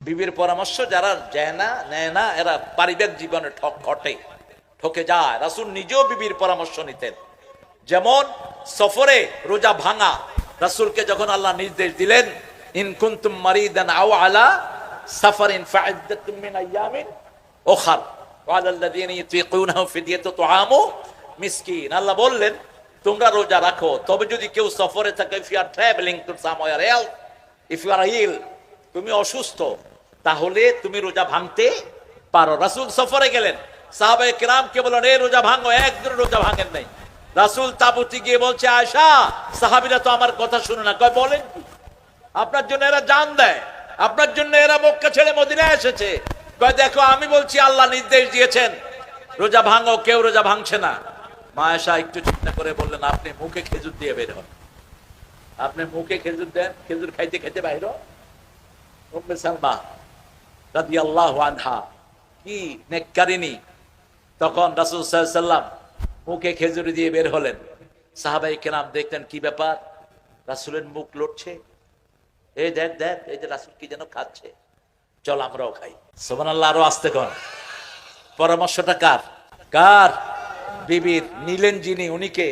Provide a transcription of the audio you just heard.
বিবির পরামর্শ, যারা যায় না, নেয় না, এরা পারিবারিক জীবনে ঠক ঘটে, ঠকে যায়। রাসুল নিজেও বিবির পরামর্শ নিতেন। যেমন সফরে রোজা ভাঙা, রাসুলকে যখন আল্লাহ নির্দেশ দিলেন, ইন কুনতুম মারিদান আও আলা সাফারিন ফাইদ্দাতুম মিন আইয়ামিন উখার ওয়ালা আল্লাযীনা ইউতিকুনাহু ফিদিয়াতু তুআমু মিসকিন। আল্লাহ বললেন, তোমরা রোজা রাখো, তবে যদি কেউ সফরে থাকে if you are travelling to somewhere else if you are ill তুমি অসুস্থ, তাহলে তুমি রোজা ভাঙতে পারো। রাসূল সফরে গেলেন। সাহাবায়ে কিরামকে বললেন এই রোজা ভাঙো একদিন রোজা ভাঙেন নাই। রাসূল তাবুতে গিয়ে বলছে আয়সা সাহাবীরা তো আমার কথা শুনে না। কয়, বলেন আপনার জন্য এরা জান দেয়, আপনার জন্য এরা মক্কা ছেড়ে মদিনায় এসেছে। কয়, দেখো, আমি বলছি, আল্লাহ নির্দেশ দিয়েছেন, রোজা ভাঙো, কেউ রোজা ভাঙছে না। মায়েশা একটু চিন্তা করে বললেন, আপনি মুখে খেজুর দিয়ে বের হন। আপনি মুখে খেজুর দেন, খেজুর খাইতে খাইতে বাইর হন। উম্মে সালমা রাদিয়াল্লাহু আনহা কি নেককারিনী। তখন রাসূল সাল্লাম মুখে খেজুর দিয়ে বের হলেন। সাহাবাই কেরাম দেখলেন, কি ব্যাপার? রাসূলের মুখ লড়ছে? এই দেখ দেখ, এই যে রাসূল কি যেন খাচ্ছে। চল আমরাও খাই। সুবহানাল্লাহ, আরও আসতে কর। পরামর্শটা কার? কার? বিবির, নিলেন যিনি, উনিকে।